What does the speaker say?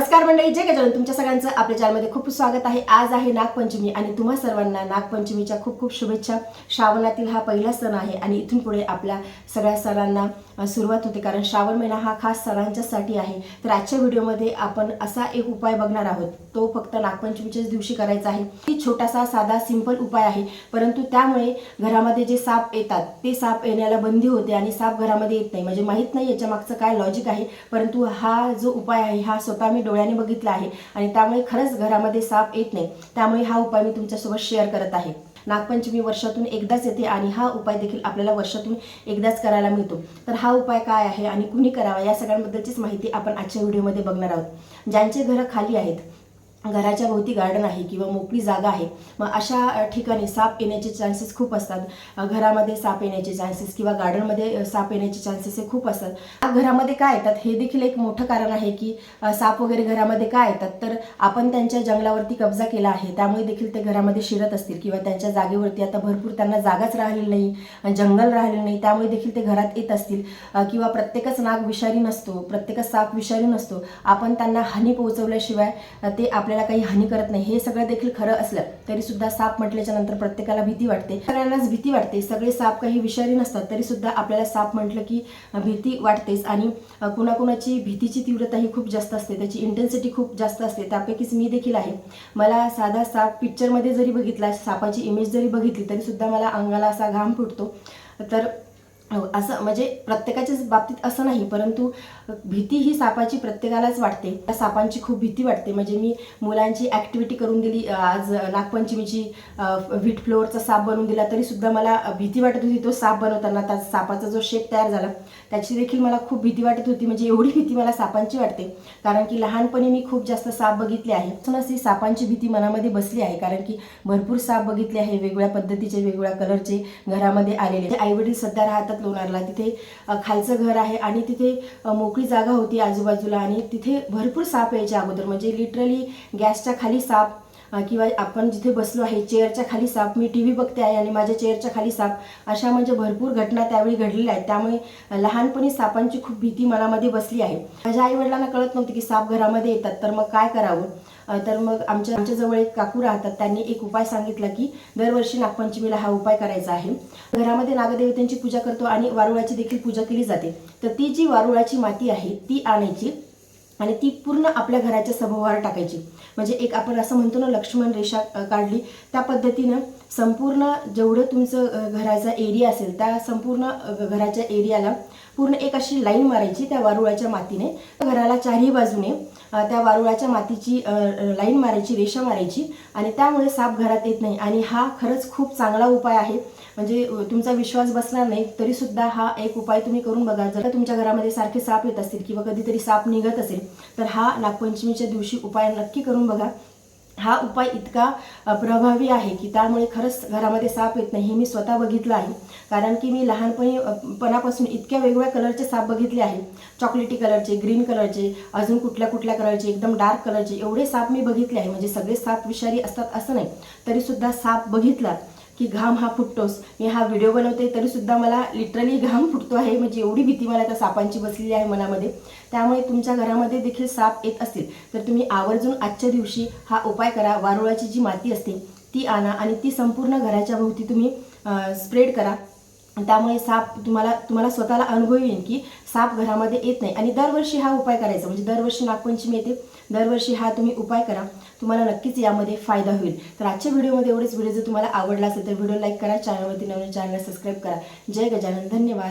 नमस्कार मंडळी जय गजानन. तुमच्या सगळ्यांचं आपल्या चॅनलमध्ये खूप स्वागत आहे. आज आहे नागपंचमी आणि तुम्हा सर्वांना नागपंचमीच्या खूप खूप शुभेच्छा. श्रावणातील हा पहिला सण आहे आणि इथून पुढे आपल्या सगळ्या सणांना सुरुवात होते. कारण श्रावण महिना हा खास सणांच्यासाठी आहे. तर आजच्या व्हिडिओमध्ये आपण असा एक उपाय बघणार आहोत. तो फक्त नागपंचमीच्याच दिवशी करायचा आहे. की छोटासा साधा सिंपल उपाय आहे. परंतु त्यामुळे घरामध्ये जे साप येतात ते साप येण्याला बंदी होते आणि साप घरामध्ये येत नाही. म्हणजे माहीत नाही याच्या मागचं काय लॉजिक आहे. परंतु हा जो उपाय आहे हा स्वतः मी डोळ्याने बघितला आहे आणि त्यामुळे खरंच घरामध्ये साप येत नाही. त्यामुळे हा उपाय मी तुमच्यासोबत शेअर करत आहे. नागपंचमी वर्षातून एकदाच येते आणि हा उपाय देखील आपल्याला वर्षातून एकदाच करायला मिळतो. तर हा उपाय काय आहे आणि कुणी करावा या सगळ्यांबद्दलचीच माहिती आपण आजच्या व्हिडिओमध्ये बघणार आहोत. ज्यांचे घरं खाली आहेत घराच्या भोवती गार्डन आहे किंवा मोकळी जागा आहे मग अशा ठिकाणी साप येण्याचे चान्सेस खूप असतात. घरामध्ये साप येण्याचे चान्सेस किंवा गार्डनमध्ये साप येण्याचे चान्सेस हे खूप असतात. घरामध्ये काय येतात हे देखील एक मोठं कारण आहे की साप वगैरे घरामध्ये काय येतात? तर आपण त्यांच्या जंगलावरती कब्जा केला आहे त्यामुळे देखील ते घरामध्ये शिरत असतील किंवा त्यांच्या जागेवरती आता भरपूर त्यांना जागाच राहिलेली नाही जंगल राहिलेलं नाही त्यामुळे देखील ते घरात येत असतील. किंवा प्रत्येकच नाग विषारी नसतो प्रत्येकच साप विषारी नसतो. आपण त्यांना हानी पोहोचवल्याशिवाय ते आपल्या आपल्याला काही हानी करत नाही. हे सगळं देखील खरं असलं तरी सुद्धा साप म्हटल्याच्या नंतर प्रत्येकाला भीती वाटते. सगळ्यांनाच भीती वाटते. सगळे साप काही विषारी नसतात तरी सुद्धा आपल्याला साप म्हटलं की भीती वाटतेच. आणि कुणाकुणाची भीतीची तीव्रता ही खूप जास्त असते. त्याची इंटेन्सिटी खूप जास्त असते. त्यापैकीच मी देखील आहे. मला साधा साप पिक्चरमध्ये जरी बघितला सापाची इमेज जरी बघितली तरी सुद्धा मला अंगाला असा घाम फुटतो. तर असं म्हणजे प्रत्येकाच्याच बाबतीत असं नाही परंतु भीती ही सापाची प्रत्येकालाच वाटते. त्या सापांची खूप भीती वाटते. म्हणजे मी मुलांची ॲक्टिव्हिटी करून दिली आज नागपंचमीची व्हीट फ्लोअरचा साप बनवून दिला तरी सुद्धा मला भीती वाटत होती तो साप बनवताना. त्या सापाचा जो शेप तयार झाला त्याची देखील मला खूप भीती वाटत होती. म्हणजे एवढी भीती मला सापांची वाटते. कारण की लहानपणी मी खूप जास्त साप बघितले आहे. म्हणूनच ही सापांची भीती मनामध्ये बसली आहे. कारण की भरपूर साप बघितले आहे वेगवेगळ्या पद्धतीचे वेगवेगळ्या कलरचे घरामध्ये आलेले. आई वडील सध्या राहतात लोणारला तिथे खालचं घर आहे आणि तिथे मोकळी जागा होती आजूबाजूला आणि तिथे भरपूर साप यायचे अगोदर. म्हणजे लिटरली गॅसच्या खाली साप किंवा आपण जिथे बसलो आहे चेअरच्या खाली साप. मी टी व्ही बघते आहे आणि माझ्या चेअरच्या खाली साप. अशा म्हणजे भरपूर घटना त्यावेळी घडलेल्या आहेत. त्यामुळे लहानपणी सापांची खूप भीती मनामध्ये बसली आहे. माझ्या आई वडिलांना कळत नव्हती की साप घरामध्ये येतात. तर मग काय करावं? तर मग आमच्या आमच्याजवळ एक काकू राहतात. त्यांनी एक उपाय सांगितला की दरवर्षी नागपंचमीला हा उपाय करायचा आहे. घरामध्ये नागदेवतांची पूजा करतो आणि वारुळाची देखील पूजा केली जाते. तर ती जी वारुळाची माती आहे ती आणायची आणि ती पूर्ण आपल्या घराच्या सभोवार टाकायची. म्हणजे एक आपण असं म्हणतो ना लक्ष्मण रेषा काढली. त्या पद्धतीनं संपूर्ण जेवढं तुमचं घराचा एरिया असेल त्या संपूर्ण घराच्या एरियाला पूर्ण एक अशी लाईन मारायची त्या वारुळाच्या मातीने. घराला चारही बाजूने त्या वारुळाच्या मातीची लाईन मारायची रेषा मारायची आणि त्यामुळे साप घरात येत नाही. आणि हा खरंच खूप चांगला उपाय आहे. म्हणजे तुमचा विश्वास बसणार नाही तरी सुद्धा हा एक उपाय तुम्ही करून बघा. जर तुमच्या घरामध्ये सारखे साप येत असतील किंवा कधीतरी साप निघत असेल तर हा नागपंचमीच्या दिवशी उपाय नक्की करून बघा. हा उपाय इतका प्रभावी आहे की त्यामुळे खरंच घरामध्ये साप येत नाही हे मी स्वतः बघितलं आहे. कारण की मी लहानपणी पणापासून इतक्या वेगवेगळ्या कलरचे साप बघितले आहे चॉकलेटी कलरचे ग्रीन कलरचे अजून कुठल्या कुठल्या कलरचे एकदम डार्क कलरचे एवढे साप मी बघितले आहे. म्हणजे सगळे साप विषारी असतात असं नाही. तरीसुद्धा साप बघितला की घाम हा फुटतोच मी हा व्हिडिओ बनवते तरीसुद्धा मला लिटरली घाम फुटतो आहे. म्हणजे एवढी भीती मला त्या सापांची बसलेली आहे मनामध्ये. त्यामुळे तुमच्या घरामध्ये देखील साप येत असतील. तर तुम्ही आवर्जून आजच्या दिवशी हा उपाय करा. वारुळाची जी माती असते ती आणा आणि ती संपूर्ण घराच्या भोवती तुम्ही स्प्रेड करा. त्यामुळे साप तुम्हाला तुम्हाला स्वतःला अनुभव येईल की साप घरामध्ये येत नाही. आणि दरवर्षी हा उपाय करायचा. म्हणजे दरवर्षी नागपंचमी येते. दरवर्षी हा तुम्ही उपाय करा. तुम्हाला नक्कीच यामध्ये फायदा होईल. तर आजच्या व्हिडिओमध्ये एवढेच. व्हिडिओ जर तुम्हाला आवडला असेल तर व्हिडिओ लाईक करा. चॅनलवरती नवीन चॅनलला सबस्क्राईब करा. जय गजानन. धन्यवाद.